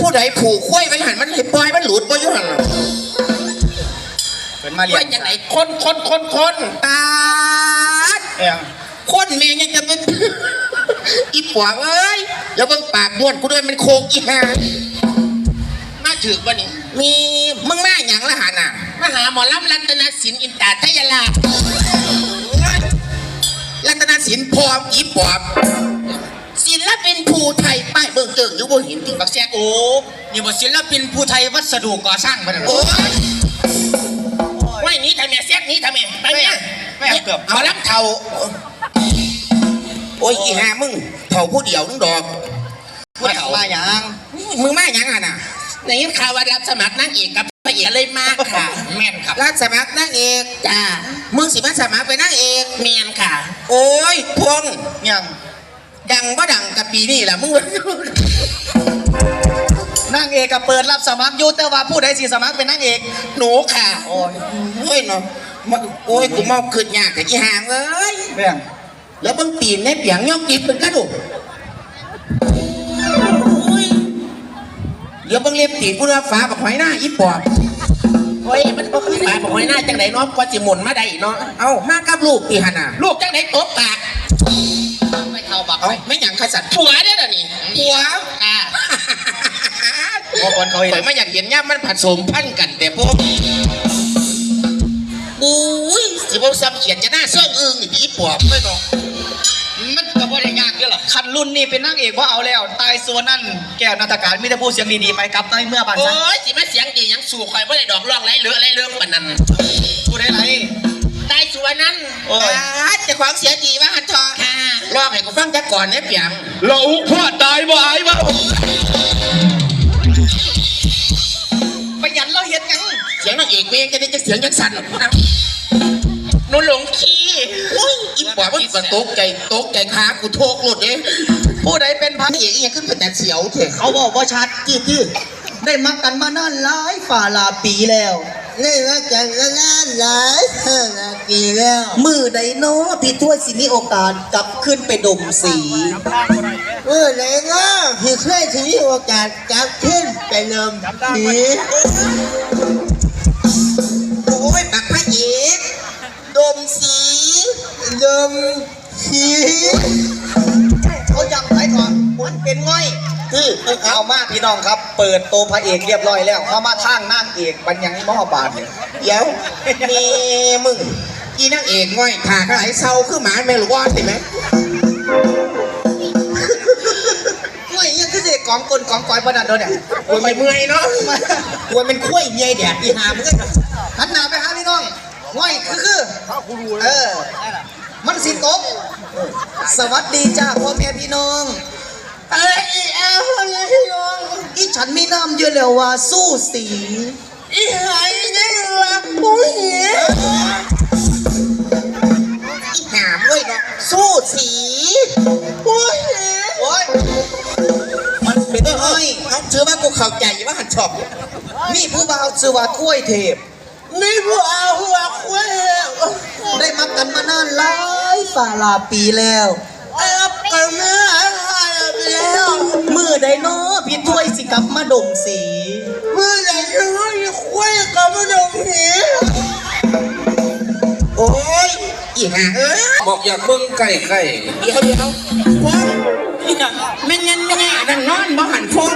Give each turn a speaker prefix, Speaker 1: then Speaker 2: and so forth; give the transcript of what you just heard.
Speaker 1: ผู้ใดผูกคุ้ยไปหันมันให้ปล่อยมันหลุดไปอยู่หันน่ะ
Speaker 2: เป็นมาเรีย
Speaker 1: ว่านจังไหนคนคนคนคนตาด
Speaker 2: เอ้ย
Speaker 1: คนเมียยังจะเป็นอีปวกเอ้ยแล้วเบิ่งปากบ้วนกูด้วยมันโคกอีห่ามาถือป่ะนี่มีมึงมาหยังละหันอะมาหาหมอลำรัตนศิลป์อินตาทยาลา รัตนศิลป์พร้อมอีปอบ เบิ่งเกิงอยู่บนหินติบักแซกโอ้
Speaker 2: นี่บทศิลปินผู้ไทยวัสดุก่อสร้างมา
Speaker 1: โอ้ยว่าอย่างนี้ทำไมแซกนี้ทำไมไปเนี่ย
Speaker 2: ไม่เอาเกือบ
Speaker 1: เอารับเท่าโอ้ยอีห่ามึงเท่าผู้เดียวนึงดอก
Speaker 2: ผู้เฒ่ามาอย่าง
Speaker 1: มึงมาอย่างอะน่ะในยินข่าวว่ารับสมัครนางเอกกับพระเอกเลยมากค่ะ
Speaker 2: แม่นครับ
Speaker 1: รับสมัครนางเอกจ้ามึงสิมาสมัครเป็นนางเอกเมียนค่ะ โอ้ยพวง
Speaker 2: ยัง
Speaker 1: ดังว่าดังกับปีนี่แหละมึง
Speaker 2: นางเอกก็เปิดรับสมัครอยู่แต่ว่าผู้ใดสิสมัครเป็นนางเอก
Speaker 1: หนูค่ะ
Speaker 2: โอ้ย
Speaker 1: โอ้ยเนาะมาโอ้ยกูเมาขึ้นยากแต่อีห่างเอ้ย
Speaker 2: เรื่อง
Speaker 1: แล้วเบางตีนในเปียงย่องกินเป็นกระดูกโอ้ยเดี๋ยวเบางเล็บตีนกูรับฟ้ากับหอยหน้าอีปอบโอ้ยมันก็คือฟ้ากับหอยหน้าจังไหนเนาะกว่าจิหมุนมาได้เนาะ เอ้ามากับลูกตีหันน่ะลูกจังไหนตบปาก
Speaker 2: ไม่ เท่าบัก
Speaker 1: เอ้าไม่หยังขสัตว์ผัวได้อเดี๋ยวนี้ผัวอ่า
Speaker 2: บางคนเขา
Speaker 1: ข่
Speaker 2: เห็
Speaker 1: อย
Speaker 2: น
Speaker 1: ไม่อยากเห็นย่ามันผสมพันธุ์กันแต่พวกอุ้ยสิบ่ซ้ำเขียนจะหน้าเสื่องอึ้งอีปอบไม่เนาะ
Speaker 2: มันก็บ่ได้ยากเด้อหรอคันรุ่นนี้เป็นนางเอกว่าเอาแล้ว ตายส่วนนั่นแก้วนาฏการมีแต่ผู้เสียงดีๆไปกลับในเมื่อบ้าน
Speaker 1: โอ้
Speaker 2: ซะ
Speaker 1: ยสิมาเสียงดีหยังสู่ข่อยบ่ได้ดอกร้องไรเหลืออะไรเรื่องปานนั้น
Speaker 2: ผู้ใดไร
Speaker 1: ตายสัวนั้น
Speaker 2: โอ้ยา
Speaker 1: เจะของเสียดีว่า หันทอค่ะร้องให้กูฟังจักก่อนเนี่ยเปียง
Speaker 3: เราพ่อตายบ่อายบ่
Speaker 2: ประหยัดเราเฮ็ดหยัง
Speaker 1: เสียงนางเอกเวงจะได้จะเสียงจังสั่นหนูหลงขี้อุ้ยอีปอบมันก็ตกใจตกใจขากูโทกหลุดเด้
Speaker 2: ผู้ใดเป็นพั
Speaker 1: นานงเอกอีหยังขึ้นเป็นแต่เสียวเถอะ
Speaker 2: เขาบอกว่าชัด
Speaker 1: จี้จี้
Speaker 2: ได้มักกันมานานหลายฝ่าหลาปีแล้ว
Speaker 1: นี่ว่าจะนานหลายนาทีแล้ว
Speaker 2: มือใดเนาะพี่ถ้วยสิมีโอกาสกลับขึ้นไปดมสี
Speaker 1: เมื่อไหรเนาะพี่เคยถึงโอกาสกลับขึ้นไปเริ่มผีโอ้ยปักพระเอกดมสีดมสี
Speaker 2: เขาจำไว้ก่อนมันเป็นง่อย
Speaker 1: คือ
Speaker 2: เอามาพี่น้องครับ เปิดโตวพระเอกเรียบร้อยแล้วเข้ามาทางนางเอกบันยังมอบาทเนี่ย
Speaker 1: เดี๋ยวมีมึงอีนางเอกง่อยขาก็ไหลเศร้าคือหมาแม่ลูกวอนใช่ไหม
Speaker 2: ง่อยยังคือเด็กของกลของกอยประดันโดนเนี่ย
Speaker 1: โอ้ยไม่เมื่อยเนาะกลัวเป็นคุ้ยเมียแดดอีหามเอ้ย
Speaker 2: หันหน้าไปหาพี่น้องง่อยคือคือเออมันสิตกสวัสดีจ้าพ่อแม่พี่น้อง
Speaker 1: เอ้ยเอาเลยยอง
Speaker 2: อีฉันมีน้ำเยอะแล้วว่าสู้สี
Speaker 1: อีหายได้ละผู้หญิงอีหามด้วยนะสู้สีผู้หญิง
Speaker 2: โอ้ยมันเป็น
Speaker 1: เอ้
Speaker 2: ง่อย
Speaker 1: เขาเชื่อว่ากูเข้าใจว่าหันชอบ
Speaker 2: มีผู้บ่าวชื่อว่าถ้วยเทพ
Speaker 1: นี่ผู้อาหัวคุ้ย
Speaker 2: ได้มากันมานานหลายฝ่าลาปีแล้ว
Speaker 1: ไอ้รับกันเนื้อหาย อง
Speaker 2: มือใดเนาะพี่ถ้วยสิกลับมาดมสี
Speaker 1: มือไหนจะให้คุยกลับมาดมสีโอ้ยอีห่าเอ้
Speaker 3: บอกอยากเบิ่งไก่ไข่
Speaker 1: เดี๋ยวเดี๋ยวว้าอีห่าไม่งั้นไม่งั้นนอนบ้านนฟอง